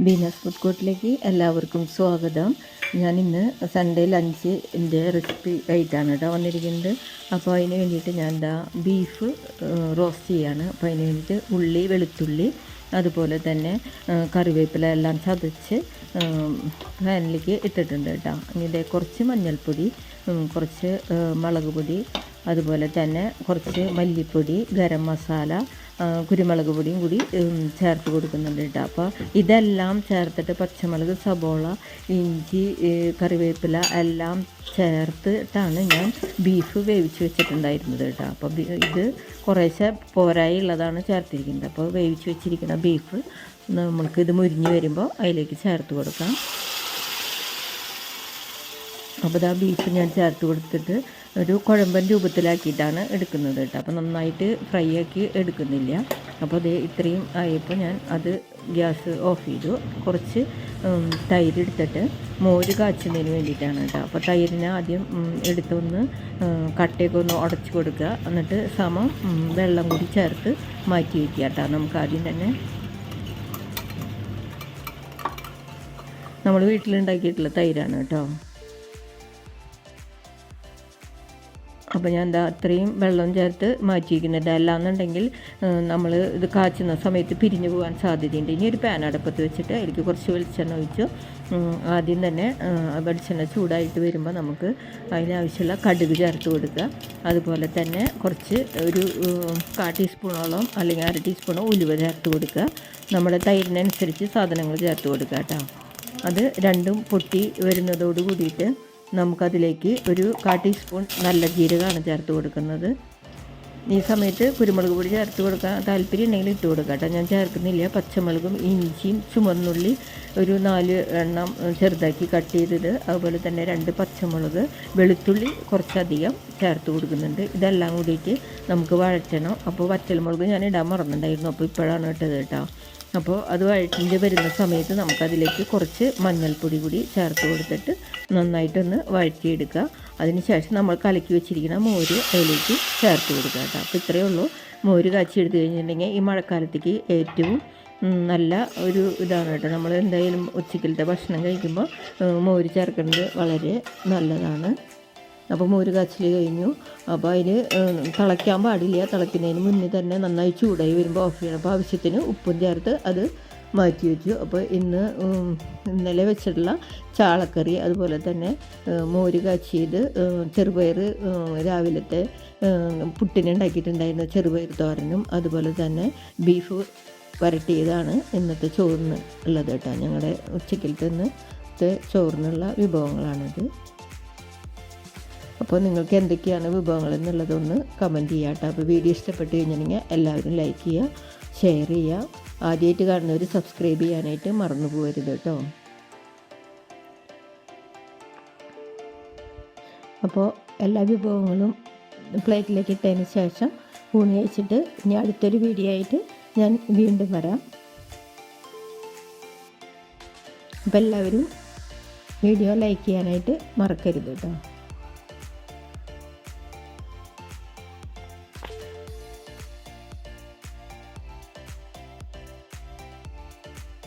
ബീനസ് food കോർട്ടിലേക്ക് എല്ലാവർക്കും സ്വാഗതം. ഞാൻ ഇന്ന് സൺഡേ ലഞ്ച് ലഞ്ചിന്റെ റെസിപ്പി ആയിട്ടാണ് കേട്ടോ വന്നിരിക്കുന്നത്. അപ്പോൾ അതിന് വേണ്ടിയിട്ട് ഞാൻ എന്താ ബീഫ് റോസ്റ്റ് ചെയ്യാണ്. അപ്പോൾ അതിന് വേണ്ടിയിട്ട് ഉള്ളി വെളുത്തുള്ളി അതുപോലെ തന്നെ കറിവേപ്പില എല്ലാം ചതച്ച് പാനിലേക്ക് ഇട്ടിട്ടുണ്ട് കേട്ടോ. ഇനി ഇതേ കുറച്ച് മഞ്ഞൾപ്പൊടി കുറച്ച് മുളക് പൊടി അതുപോലെ തന്നെ കുറച്ച് മല്ലിപ്പൊടി ഗരം മസാല കുരുമുളക് പൊടിയും കൂടി ചേർത്ത് കൊടുക്കുന്നുണ്ട് കേട്ടോ. അപ്പോൾ ഇതെല്ലാം ചേർത്തിട്ട് പച്ചമുളക് സബോള ഇഞ്ചി കറിവേപ്പില എല്ലാം ചേർത്തിട്ടാണ് ഞാൻ ബീഫ് വേവിച്ച് വെച്ചിട്ടുണ്ടായിരുന്നത് കേട്ടോ. അപ്പോൾ ഇത് കുറേശ്ശെ പോരായി ഉള്ളതാണ് ചേർത്തിരിക്കുന്നത്. അപ്പോൾ വേവിച്ച് വെച്ചിരിക്കുന്ന ബീഫ് നമ്മൾക്ക് ഇത് മുരിഞ്ഞ് വരുമ്പോൾ അതിലേക്ക് ചേർത്ത് കൊടുക്കാം. അപ്പോൾ ഇതാ ബീഫ് ഞാൻ ചേർത്ത് കൊടുത്തിട്ട് ഒരു കുഴമ്പൻ രൂപത്തിലാക്കിയിട്ടാണ് എടുക്കുന്നത് കേട്ടോ. അപ്പോൾ നന്നായിട്ട് ഫ്രൈ ആക്കി എടുക്കുന്നില്ല. അപ്പോൾ അത് ഇത്രയും ആയപ്പോൾ ഞാൻ അത് ഗ്യാസ് ഓഫ് ചെയ്തു. കുറച്ച് തൈര് എടുത്തിട്ട് മോര് കാച്ചുന്നതിന് വേണ്ടിയിട്ടാണ് കേട്ടോ. അപ്പോൾ തൈരിനെ ആദ്യം എടുത്തൊന്ന് കട്ടയൊക്കെ ഒന്ന് ഉടച്ച് കൊടുക്കുക. എന്നിട്ട് സമം വെള്ളം കൂടി ചേർത്ത് മാറ്റി വയ്ക്കുക കേട്ടോ. നമുക്ക് ആദ്യം തന്നെ നമ്മൾ വീട്ടിലുണ്ടാക്കിയിട്ടുള്ള തൈരാണ് കേട്ടോ. അപ്പോൾ ഞാൻ എന്താ അത്രയും വെള്ളം ചേർത്ത് മാറ്റിയിരിക്കുന്നുണ്ട് അല്ലാന്നുണ്ടെങ്കിൽ നമ്മൾ ഇത് കാച്ചുന്ന സമയത്ത് പിരിഞ്ഞു പോകാൻ സാധ്യതയുണ്ട്. ഇനി ഒരു പാൻ അടപ്പത്ത് വെച്ചിട്ട് അതിലേക്ക് കുറച്ച് വെളിച്ചെണ്ണ ഒഴിച്ചു ആദ്യം തന്നെ വെളിച്ചെണ്ണ ചൂടായിട്ട് വരുമ്പോൾ നമുക്ക് അതിനാവശ്യമുള്ള കടുക് ചേർത്ത് കൊടുക്കുക. അതുപോലെ തന്നെ കുറച്ച് ഒരു കാ ടീസ്പൂണോളം അല്ലെങ്കിൽ അര ടീസ്പൂണോ ഉലുവ ചേർത്ത് കൊടുക്കുക. നമ്മുടെ തൈരിനനുസരിച്ച് സാധനങ്ങൾ ചേർത്ത് കൊടുക്കുക കേട്ടോ. അത് രണ്ടും പൊട്ടി വരുന്നതോട് കൂടിയിട്ട് നമുക്കതിലേക്ക് ഒരു കാ ടീസ്പൂൺ നല്ല ജീരകമാണ് ചേർത്ത് കൊടുക്കുന്നത്. ഈ സമയത്ത് കുരുമുളക് പൊടി ചേർത്ത് കൊടുക്കാൻ താല്പര്യം ഉണ്ടെങ്കിൽ ഇട്ട് കൊടുക്കാം കേട്ടോ. ഞാൻ ചേർക്കുന്നില്ല. പച്ചമുളകും ഇഞ്ചിയും ചുമന്നുള്ളി ഒരു നാല് എണ്ണം ചെറുതാക്കി കട്ട് ചെയ്തത് അതുപോലെ തന്നെ രണ്ട് പച്ചമുളക് വെളുത്തുള്ളി കുറച്ചധികം ചേർത്ത് കൊടുക്കുന്നുണ്ട്. ഇതെല്ലാം കൂടിയിട്ട് നമുക്ക് വഴറ്റണം. അപ്പോൾ വറ്റൽമുളക് ഞാൻ ഇടാൻ മറന്നിട്ടുണ്ടായിരുന്നു അപ്പോൾ ഇപ്പോഴാണ് ഇട്ടത് കേട്ടോ. അപ്പോൾ അത് വഴറ്റിന്റെ വരുന്ന സമയത്ത് നമുക്കതിലേക്ക് കുറച്ച് മഞ്ഞൾപ്പൊടി കൂടി ചേർത്ത് കൊടുത്തിട്ട് നന്നായിട്ടൊന്ന് വഴറ്റിയെടുക്കുക. അതിനുശേഷം നമ്മൾ കലക്കി വെച്ചിരിക്കുന്ന മോര് അതിലേക്ക് ചേർത്ത് കൊടുക്കുക കേട്ടോ. അപ്പോൾ ഇത്രയേ ഉള്ളൂ. മോര് കാച്ചി എടുത്തു കഴിഞ്ഞിട്ടുണ്ടെങ്കിൽ ഈ മഴക്കാലത്തേക്ക് ഏറ്റവും നല്ല ഒരു ഇതാണ് കേട്ടോ. നമ്മൾ എന്തായാലും ഉച്ചക്കലത്തെ ഭക്ഷണം കഴിക്കുമ്പോൾ മോര് ചേർക്കുന്നത് വളരെ നല്ലതാണ്. അപ്പോൾ മോര് കാച്ചിൽ കഴിഞ്ഞു. അപ്പോൾ അതിന് തിളയ്ക്കാൻ പാടില്ല. തിളയ്ക്കുന്നതിന് മുന്നേ തന്നെ നന്നായി ചൂടായി വരുമ്പോൾ ഓഫ് ചെയ്യണം. അപ്പോൾ ആവശ്യത്തിന് ഉപ്പും ചേർത്ത് അത് മാറ്റി വെച്ചു. അപ്പോൾ ഇന്ന് ഇന്നലെ വെച്ചിട്ടുള്ള ചാളക്കറി അതുപോലെ തന്നെ മോര് കാച്ചിയത് ചെറുപയർ രാവിലത്തെ പുട്ടിനുണ്ടാക്കിയിട്ടുണ്ടായിരുന്ന ചെറുപയർ തോരനും അതുപോലെ തന്നെ ബീഫ് വരട്ടിയതാണ് ഇന്നത്തെ ചോറിന് ഉള്ളത് കേട്ടോ. ഞങ്ങളുടെ ഉച്ചക്കലത്തെ ചോറിനുള്ള വിഭവങ്ങളാണിത്. അപ്പോൾ നിങ്ങൾക്ക് എന്തൊക്കെയാണ് വിഭവങ്ങൾ എന്നുള്ളതൊന്ന് കമന്റ് ചെയ്യാം കേട്ടോ. അപ്പോൾ വീഡിയോ ഇഷ്ടപ്പെട്ട് കഴിഞ്ഞിട്ടുണ്ടെങ്കിൽ എല്ലാവരും ലൈക്ക് ചെയ്യുക ഷെയർ ചെയ്യുക. ആദ്യമായിട്ട് കാണുന്നവർ സബ്സ്ക്രൈബ് ചെയ്യാനായിട്ട് മറന്നു പോകരുത് കേട്ടോ. അപ്പോൾ എല്ലാ വിഭവങ്ങളും പ്ലേറ്റിലേക്ക് ഇട്ടതിന് ശേഷം ഊണി വെച്ചിട്ട് ഇനി അടുത്തൊരു വീഡിയോ ആയിട്ട് ഞാൻ വീണ്ടും വരാം. അപ്പോൾ എല്ലാവരും വീഡിയോ ലൈക്ക് ചെയ്യാനായിട്ട് മറക്കരുത് കേട്ടോ.